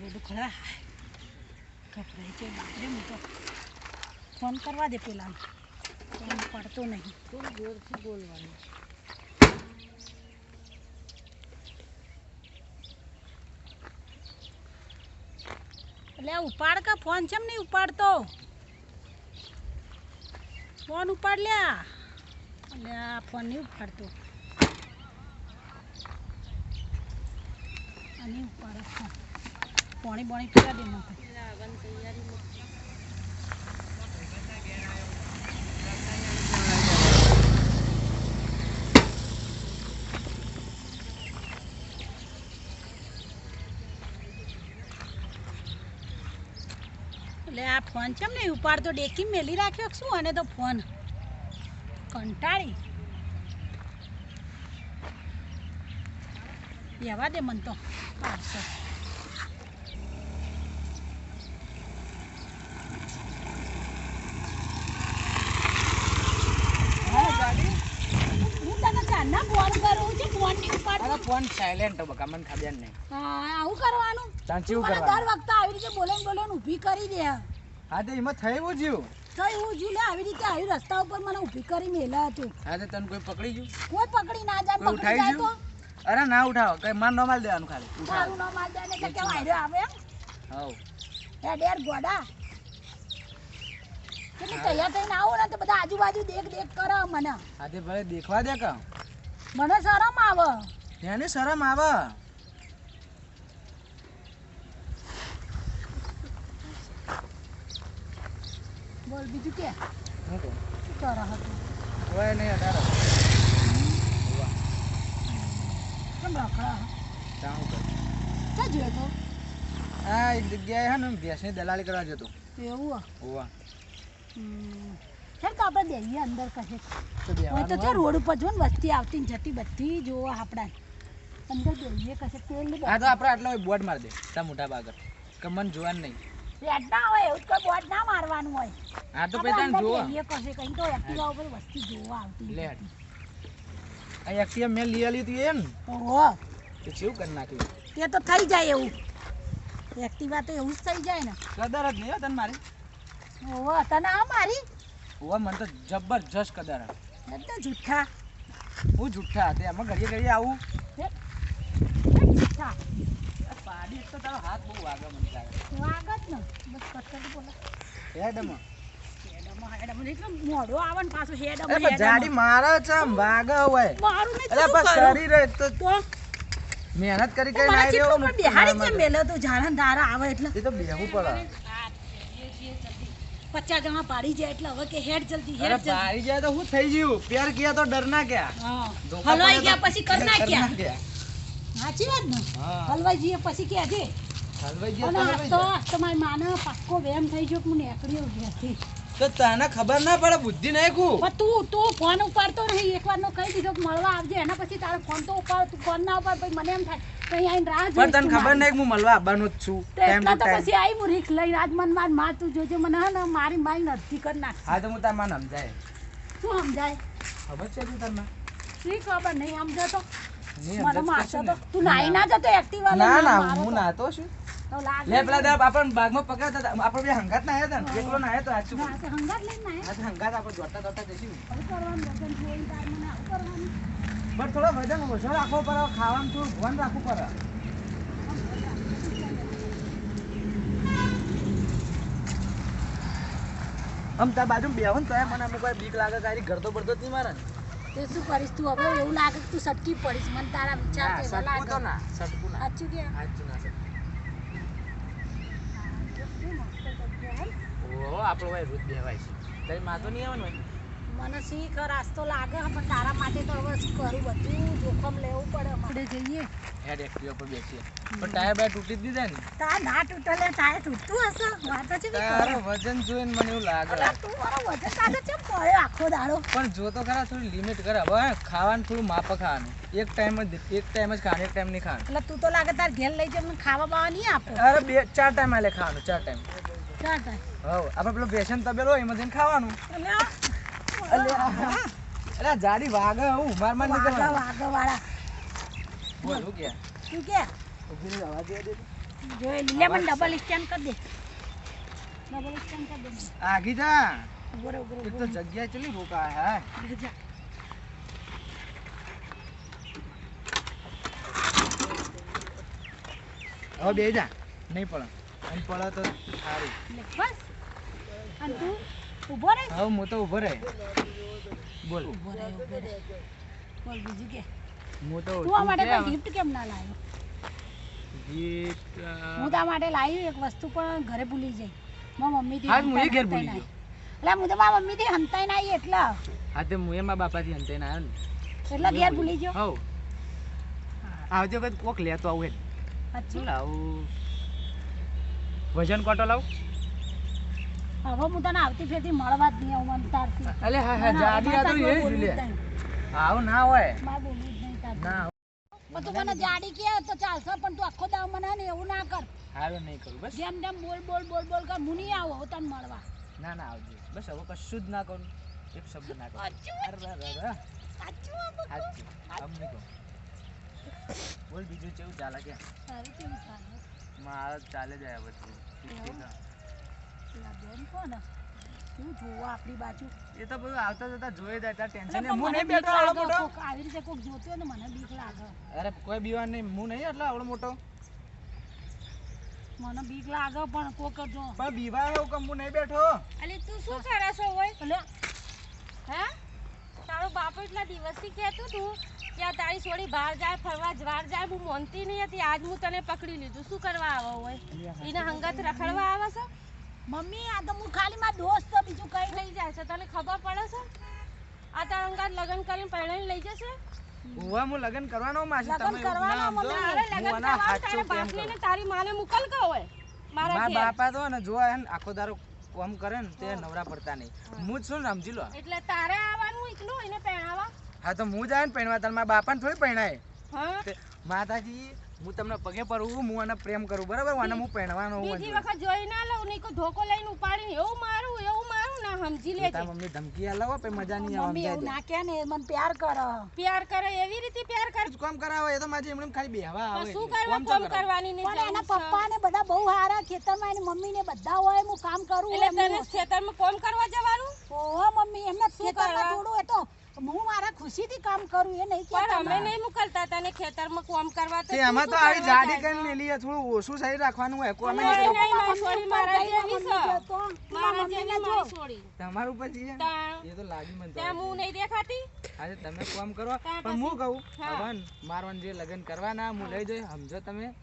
બધું ખરા. ગભરાઈ છે બાપરે હું તો ફોન કરવા દે પેલા ફોન પડતો નહીં. થોડું જોરથી બોલવાનું. એટલે ઉપાડ કા ફોન છે નહીં ઉપાડતો? ફોન ઉપાડ લ્યા એટલે આ ફોન નહીં ઉપાડતો. નહીં ઉપાડે ફોન પાણી પાણી પીવા દે માથે. એટલે આ ફોન છે ને ઉપાડ તો ડેકી મેલી રાખ્યો શું? અને તો ફોન. કંટાળી. બેવા દે મન તો. પાડશે હું તને ચારના ફોન કરું છું ફોન નહીં ઉપાડતો અરે ફોન સાયલેન્ટ બકા? મને ખબર નહીં. હા આવું કરવાનું? ચાંચી તું દર કરવાનું? વખતે આવી રીતે બોલે બોલે ઊભી કરી દે. હા તો એમાં થયું જીવ તો જીવ લે આવી રીતે આવી રસ્તા ઉપર મને ઊભી કરી મેલા હતું. હા તો તને કોઈ પકડી ગયું? કોઈ પકડી ના જાય પકડી જાય તો? અરે ના ઉઠાવો. કઈ માર નોમાલ દેવાનું ખાલી. મારું નોમાલ દે ને કે કેવા ચૂના. આવે હાઉ હે ડેર ગોડા. કેટલી તૈયાર થઈને આવો ને તો બધા આજુબાજુ દેખ દેખ કરો મને. આજે ભલે દેખવા દે કા મને શરમ આવે. એને શરમ આવે. બોલ બીજું કે? હું કહું? શું કરે હતું નહીં અઢાર. કેમ રખડા? ત્યાં હું કરું ક્યાં જોયો તો? આ એક જગ્યાએ હે ને ભેંસની દલાલી કરવા જતો. એવું? હોવા. ચાલ તો આપણે અંદર કહે તો રોડ ઉપર જો ને વસ્તી આવતી જતી બધી જોવા આપણા અંદર જઈએ કશે તેલ ને. હા તો આપણે આટલો બોર્ડ મારી દે. તા મોટા બાગર કે મને જોવાનું નહીં. રેડ ના હોય એવું જ કોઈ બોર્ડ ના મારવાનું હોય. હા તો પછી તને અંદર જોવા. કશે કંઈ તો એક્ટિવા ઉપર વસ્તી જોવા આવતી લે. આ એક્ટિવા મેં લઈ આલી હતી એમ. ઓહો તો કેવું કરી નાખ્યું. તે તો થઈ જાય એવું. એક્ટિવા તો એવું જ થઈ જાય ને. કદર જ નહીં હો તને મારી. ઓહો તને આ મારી? હોવા મને તો જબરજસ્ત કદર. હે. એટલે જુઠ્ઠા હું જુઠ્ઠા તે એમાં ઘડીએ ઘડીએ આવું. પાડી તો તારો હાથ બહુ વાગે મને લાગે વાગત ને બસ કટકટી બોલે હેડમાં મહેનત કરી પચાસ જણા પાડી જાય એટલે હવે કે હેડ જલ્દી હેડ જલ્દી. પાડી જાય તો હું થઈ ગયું. પ્યાર ગયા તો ડર ના ગયા. હલવાઈ ગયા પછી કર નાખ્યા. સાચી વાત ને? હા. હલવાઈ પછી કે છે હલવાઈ ગયા અને તો આ હલવાઈ તો જાય. તમારી માને પાક્કો વેમ થઈ ગયો હું નીકળ્યો ઘેરથી? તો તને ખબર ના પડે બુદ્ધિ નહીં કુ. તું તું ફોન ઉપાડતો નહીં એકવાર નો કહી દીધો મળવા આવજે એના પછી તારો ફોન તો ઉપાડ તું ફોન ના ઉપાડ પછી મને એમ થાય કઈ આઈને રાહ પણ તને ખબર મારી. નહીં કે હું મળવા આવવાનો જ છું ટાઈમ તો પછી આવી હું રીક લઈને આજ મન મારમાં તું જોજે મને હે ને મારી માઈ નથી કરી નાખ હા તો હું તાર મને સમજાય. શું સમજાય? ખબર છે તું તને? શી ખબર નહીં સમજાતો? નહીં મને સમજાતું મારતો તો. તું નાઈ ના જતો એક્ટિવા ના ના હું નાતો છું. લે પેલા દાબ આપણ બાગમાં પકડતા આપણે બે હંગાત ના આવ્યા હતા ને? એકલો ના આવ્યો તો આજ શું હંગાત લઈને નાયા. આજ હંગાત આપણે દોડતા દોડતા જઈશું. હવે કરવાનું વજન જોઈને તાર મને આવું કરવાનું. બટ થોડો વજન ઓછો રાખવો પડે. ખાવાનું થોડું ધ્યાન રાખવું પડે. આમ તાર બાજુ બેહો ને તોય મને અમુક બીક લાગે કાંઈ ઘર તો પડતો જ નહીં મારે. તે શું કરીશ તું? હવે એવું લાગે કે તું સટકી પડીશ. મને તારા વિચાર કેવા લાગે તો ના સટકું ના. સાચું કે? સાચું ના સટકું. ઓ આપણો ભાઈ રોજ બેવાય છે. તારી માતો નહીં આવે ને? મને શીખ રાસ્તો લાગે પણ તારા માટે તો હવે શું કરું? બધું જોખમ લેવું પડે આપણે જઈએ. હેડ એક્ટિવા પર બેસીએ. પણ ટાયર બાય તૂટી જ દીધા ને. તા ના તૂટલે ટાયર તૂટતું હશે? વાત છે તારો વજન જોઈને મને એવું લાગે. તું મારો વજન કાઢે છે? પડ્યો આખો દાડો. પણ જો તો ખરા થોડી લિમિટ કરે. હવે ખાવાનું થોડું માપ ખાવાનું. એક ટાઈમ જ એક ટાઈમ જ ખાવાનું એક ટાઈમ નહીં ખાવાનું. એટલે તું તો લાગે તાર ઘેર લઈ જઈને મને ખાવા બાવા નહીં આપે. અરે બે ચાર ટાઈમ આલે ખાવાનું ચાર ટાઈમ ચાર ટાઈમ હવ આપણે પેલો બેસન તબેલો એમાં જઈને ખાવાનું. અરે આ જાડી વાગે હું માર માર વાગા નીકળવાનું વાગા વાળા. બોલ હું કે? તું કે? ઊભી રહી જવા દે દે. જોઈ લે લે મને ડબલ સ્ટેન્ડ કરી દે. ડબલ સ્ટેન્ડ કરી દે. મને. આગી જા. ઊભો રે ઊભો રે એક ઊભો તો રે. જગ્યા ચલી રોકા હે? બેસી જા. હવે બે જા. નહીં પડે. એમ પડે તો સારું. લે, બસ. અને તું? ઊભો રહે? હા હું તો ઊભો રહે. બોલ. ઊભો રહે ઊભો રહે. બોલ બીજું કે? હું તો તું આ માટે ગિફ્ટ કેમ ના લાવ્યો? ગિફ્ટ હું તારા માટે લાવી એક વસ્તુ પણ ઘરે ભૂલી જઈ. મારા મમ્મીથી હા, હું એ ઘેર ભૂલી ગયો. એટલે હું તો મારા મમ્મીથી હંતાઈ ના આવી એટલે. હા તે હું એમાં બાપાથી હંતાઈ ના. આવ્યો એટલે ઘેર ભૂલી ગયો? હવ. આવજો કદ કોક લેતો આવું હેડ શું લાવું? વજન કોટો લાવું? હવે હું તને આવતી ફેરથી મળવા જ નહીં આવું તારથી. અલે હા હા જાડી આ તો એ જ લે. આવ ના હોય. મારે બોલું જ નહીં. ના પણ તું મને જાડી કે તો ચાલશે પણ તું આખો દાવ મને ને એવું ના કર. હારું નહીં કરું બસ. જેમ જેમ બોલ બોલ બોલ બોલ કર હું નહીં આવું હવે તને મળવા. ના ના આવજો. બસ હવે કશું જ ના કરું. એક શબ્દ ના કરું? અરે રે રે રે. સાચું. આમ નહીં કહું. બોલ બીજું કેવું ચાલે કે? સારું કેવું ચાલે? મારા ચાલે જાય બધું બેન કોણ? શું જોવું આપણી બાજુ? એ તો બધું આવતા જતા જોઈ જાય ટેન્શન હું નહીં બેઠો આવડો મોટો? આવી રીતે કોક જોતું ને મને બીક લાગે. અરે કોઈ બીવાન નહીં હું નહીં એટલો આવડો મોટો. મને બીક લાગે પણ કોક જો. પણ બીવા એવું કે હું નહીં બેઠો? અલી તું શું કરે છો હોય? એટલે હે? તારો બાપ એટલા દિવસથી કેતું તું કે આ તારી છોડી બહાર જાય ફરવા જવાર જાય હું મોનતી નહીં હતી. આજ હું તને પકડી લીધું. શું કરવા આવો હોય? એને હંગત રખડવા આવે છે? મમ્મી આ તો હું ખાલી મારા દોસ્ત તો બીજું કઈ લઈ જાય છે. તને ખબર પડે છે? આ તારા હંગાત લગ્ન કરીને પરણાઈને લઈ જશે? ઉવા હું લગન કરવાનો માસી તમે કરવાનો. મમ્મી. હું લગ્ન કરવાનું તારા બાપને ને તારી માને મુકલ કો હોય મારા મારા બાપા તો ને જો આખો દારો કોમ કરે ને તે નવરા પડતા નહીં. હું. જ છું ને સમજી લો? એટલે તારે આવવાનું એકલું એને પહેણાવા હા તો હું જાય ને પહેણવા તાર મારા બાપાને થોડી પહેણાય હા. માતાજી હું તમને પગે પડું હું આને પ્રેમ કરું બરાબર? અને હું પહેણવાનો હું બીજી વખત જોઈ ના લઉં નહીં કોઈ ધોકો લઈને ઉપાડીને એવું મારું એવું મારું ના સમજી લેજે તાર મમ્મી ધમકી આલાવો પછી મજા નહીં આવે મમ્મી એવું ના કે ને મને પ્યાર કર. પ્યાર કરે એવી રીતે પ્યાર કર. કોમ કરાવો એ તો માજી એમણે ખાલી બેહવા આવે શું. કરવા કામ કરવાની નહીં પણ એના પપ્પા ને બધા બહુ હારા ખેતરમાં એની મમ્મી ને બધા હોય હું કામ કરું એટલે. તને ખેતરમાં કોમ કરવા જવાનું? ઓહો મમ્મી એમને ખેતરમાં કરવા? થોડું એ તો હું મારા ખુશીથી કામ કરું એ નહીં પણ અમે નહીં મોકલતા તને ખેતરમાં કોમ કરવા તો તે તો આવી જાડી કરીને મેલી છે, થોડું ઓછું સાઈડ રાખવાનું હોય કોઈ નહીં, નહીં નહીં, મારી છોડી મારા જેવી છે. મારા જેવી મારી છોડી. તમારું પછી એ? એ તો લાગી મને ત્યાં હું નહીં દેખાતી? આજે તમે કામ કરો પણ હું કહું હા. હવન મારવાન જે લગ્ન કરવાના હું લઈ જઈ સમજો તમે.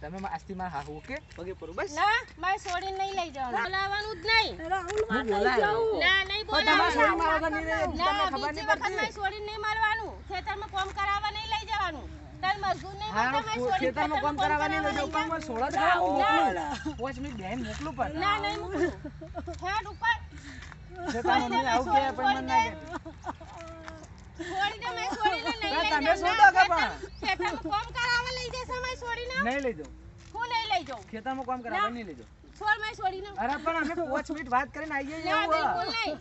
તમે આસ્તી મારા હાહુ ઓકે? પગે પડું બસ. ના મારી છોડી નહીં લઈ જવાનું. બોલાવાનું જ નહીં. રાહુલ હું બોલાય? ના નહીં મારવાનું. ખેતરમાં કોમ કરાવવા નહીં લઈ જવાનું. તાર મજૂર નહીં ખેતરમાં કામ કરાવવા નહીં લઈ જાઉં, પણ મારે સોળા જ મોકલું. પાંચ મિનિટ બેહીને મોકલું પણ. ના નહીં મોકલું હેડ ઉપર. છે મમ્મી આવું કહે પણ મને ના છોડી દે મારી છોડીને નહીં લઈ તમે જાઉં. શું ના, તો ખબર? ખેતરમાં કોમ કરાવવા લઈ જશે મારી છોડીને નહીં લઈ જાઉં. હું નહીં લઈ જાઉં? ખેતરમાં કામ કરાવવા નહીં લઈ જાઉં. છોડ મારી છોડીને અરે પણ અમે 5 મિનિટ વાત કરીને આવીએ ના એવું બિલકુલ નહીં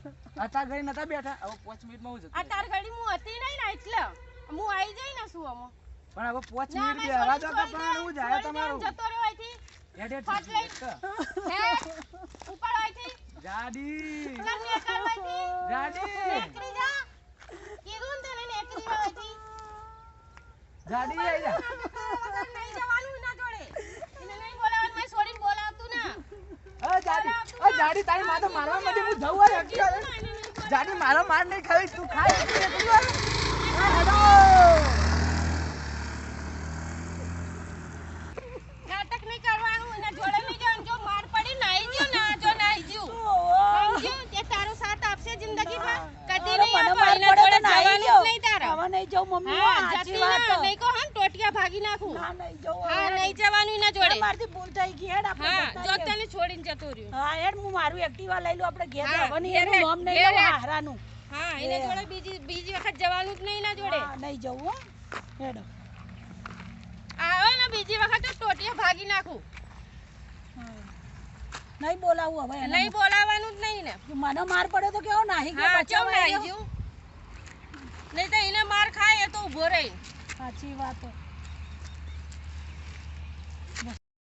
અતાર ઘરે નતા બેઠા હવે 5 મિનિટમાં હું જતો અતાર તાર ઘડી હું હતી નહીં ને એટલે હું આવી જઈ ને શું અમો પણ હવે 5 મિનિટ બે બેહવા છોડી પણ હું જાય છોડી તમારું જતો રહ્યો અહીંથી એડે લઈ. હે ઉપર અહીંથી ગાડી ચાલ કરવાથી ગાડી નીકળી જા કીધું તને જા અહીંથી ગાડી આઈ જા નહીં જવાનું એના જોડે એને નહીં બોલાવવાનું મેં છોડીને બોલાવતું અ તારી માં મારવા માટે હું જઉં વાર જાડી. મારો માર નહીં ખાવી તું ખાય એકલી એકલી વાર. આ હેડો. નાટક નહીં કરવાનું એના જોડે નહીં જવાનું જો માર પડી નાઈ ગયું ના જો નાઈ ગયું સમજ્યું તે તારો સાથ આપશે જિંદગીમાં કદી નહીં મને આપે માર એના પડે જોડે તો નાઈ જવાનું જ ગયો. નહીં તારે હવે નહીં જાઉં મમ્મી. હા જતી ના નહીં કો હા ટોટિયા ભાગી નાખું. ના નહીં જાઉં. હા નહીં જવાનું એના જોડે. મારથી ભૂલ થઈ ગઈ હેડ આપણે હા જો તને છોડીને જતો રહ્યો. હા હેડ હું મારું એક્ટિવા લઈ લઉં આપણે ઘેર આવવાની એનું નામ નહીં લઉં હારાનું. હા એના જોડે બીજી બીજી વખત જવાનું જ નહીં એના જોડે. હા નહીં હો. હેડ. આવો ને બીજી વખત તો ટોટિયા ભાગી નાખું. નહીં બોલાવું હવે નહીં બોલાવાનું જ નહીં ને. મને માર પડ્યો તો કેવો નાહી ગયો બચાવ નાહી. ગયું? નહીં તો એને માર ખાય એ તો ઊભો રહી સાચી વાત.